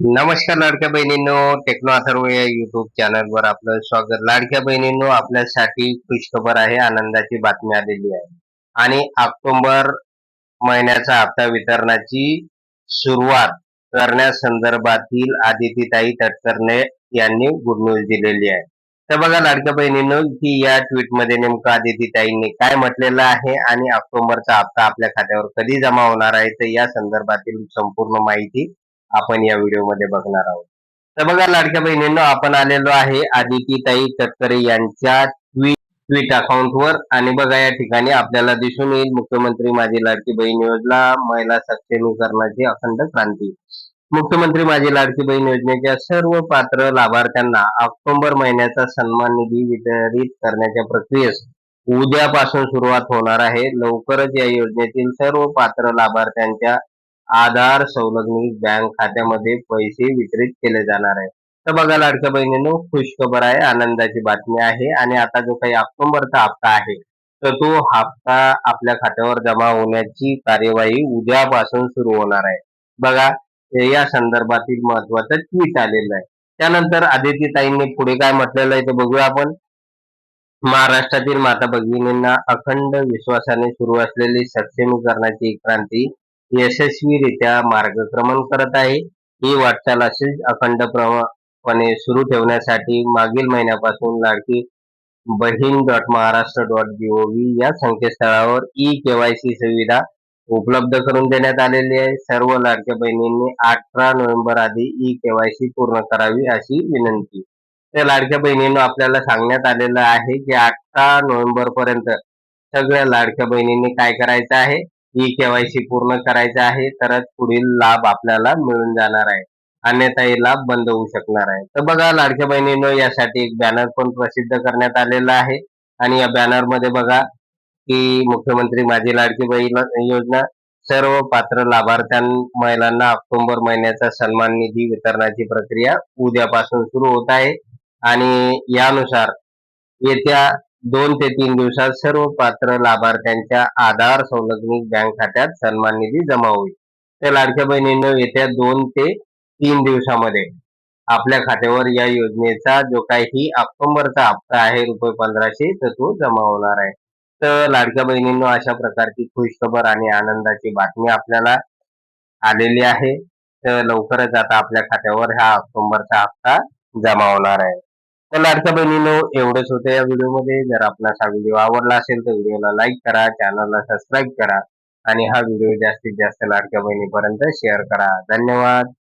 नमस्कार लाडक्या बहिणींनो टेक्नो अथर्व या युट्यूब चॅनल वर आपलं स्वागत. लाडक्या बहिणींनो आपल्यासाठी खुशखबर आहे आनंदाची बातमी आलेली आहे. आणि ऑक्टोबर महिन्याचा हप्ता वितरणाची सुरुवात करण्यासंदर्भातील आदितीताई तटकरणे यांनी गुड न्यूज दिलेली आहे. तर बघा लाडक्या बहिणींनो की या ट्विटमध्ये नेमकं आदितीताईंनी काय म्हटलेलं आहे आणि ऑक्टोबरचा हप्ता आपल्या खात्यावर कधी जमा होणार आहे तर या संदर्भातील संपूर्ण माहिती आपण या व्हिडिओमध्ये बघणार आहोत. तर बघा लाडक्या बहिणींनो आपण आलेलो आहे आदितीताई तटकरे यांच्या ट्विट ट्विट अकाउंटवर आणि बघा या ठिकाणी आपल्याला दिसून येईल मुख्यमंत्री माझी लाडकी बहीण योजना महिला सक्षमीकरणाची अखंड क्रांती. मुख्यमंत्री माझी लाडकी बहीण योजनेच्या सर्व पात्र लाभार्थ्यांना ऑक्टोबर महिन्याचा सन्मान निधी वितरित करण्याच्या प्रक्रियेस उद्यापासून सुरुवात होणार आहे. लवकरच या योजनेतील सर्व पात्र लाभार्थ्यांच्या आधार संलग्नित बँक खात्यामध्ये पैसे वितरित केले जाणार आहे. तर बघा लाडक्या बहिणींनो खुशखबर आहे आनंदाची बातमी आहे आणि आता जो काही ऑक्टोबरचा हप्ता आहे तर तो हप्ता आपल्या खात्यावर जमा होण्याची कार्यवाही उद्यापासून सुरू होणार आहे. बघा या संदर्भातील महत्वाचं ट्विट आलेलं आहे. त्यानंतर आदित्यताईंनी पुढे काय म्हटलेलं आहे ते बघूया आपण. महाराष्ट्रातील माता भगिनींना अखंड विश्वासाने सुरू असलेली सक्षमीकरणाची क्रांती यशस्वीरित्या मार्गक्रमण करत आहे. ही वाटचाल अशीच अखंडपणे सुरू ठेवण्यासाठी मागील महिन्यापासून Ladki Bahin dot Maharashtra dot G O V या संकेतस्थळावर ई केवायसी सुविधा उपलब्ध करून देण्यात आलेली आहे. सर्व लाडक्या बहिणींनी अठरा नोव्हेंबर आधी ई केवायसी पूर्ण करावी अशी विनंती. त्या लाडक्या बहिणींना आपल्याला सांगण्यात आलेलं आहे की अठरा नोव्हेंबर पर्यंत सगळ्या लाडक्या बहिणींनी काय करायचं आहे? ई केवायसी पूर्ण करायचं आहे तरच पुढील लाभ आपल्याला मिळून जाणार आहे. अन्यथा हे लाभ बंद होऊ शकणार आहे. तर बघा लाडक्या बहिणीनं यासाठी एक बॅनर पण प्रसिद्ध करण्यात आलेला आहे. आणि या बॅनरमध्ये बघा की मुख्यमंत्री माझी लाडकी बहीण योजना सर्व पात्र लाभार्थ्यां महिलांना ऑक्टोबर महिन्याचा सन्मान निधी वितरणाची प्रक्रिया उद्यापासून सुरू होत आहे. आणि यानुसार येत्या दोन ते तीन दिवसात सर्व पात्र लाभार्थ्यांच्या आधार संलग्नित बँक खात्यात सन्मान निधी जमा होईल. त्या लाडक्या बहिणींनो येत्या दोन ते तीन दिवसामध्ये आपल्या खात्यावर या योजनेचा जो काही ऑक्टोबरचा हप्ता आहे रुपये पंधराशे तर तो जमा होणार आहे. तर लाडक्या बहिणींनो अशा प्रकारची खुशखबर आणि आनंदाची बातमी आपल्याला आलेली आहे. तर लवकरच आता आपल्या खात्यावर हा ऑक्टोबरचा हप्ता जमा होणार आहे. तर लाडक्या बहिणीनो एवढंच होतं या व्हिडिओमध्ये. जर आपणास हा व्हिडिओ आवडला असेल तर व्हिडिओला लाईक करा चॅनलला सबस्क्राईब करा आणि हा व्हिडिओ जास्तीत जास्त लाडक्या बहिणीपर्यंत शेअर करा. धन्यवाद.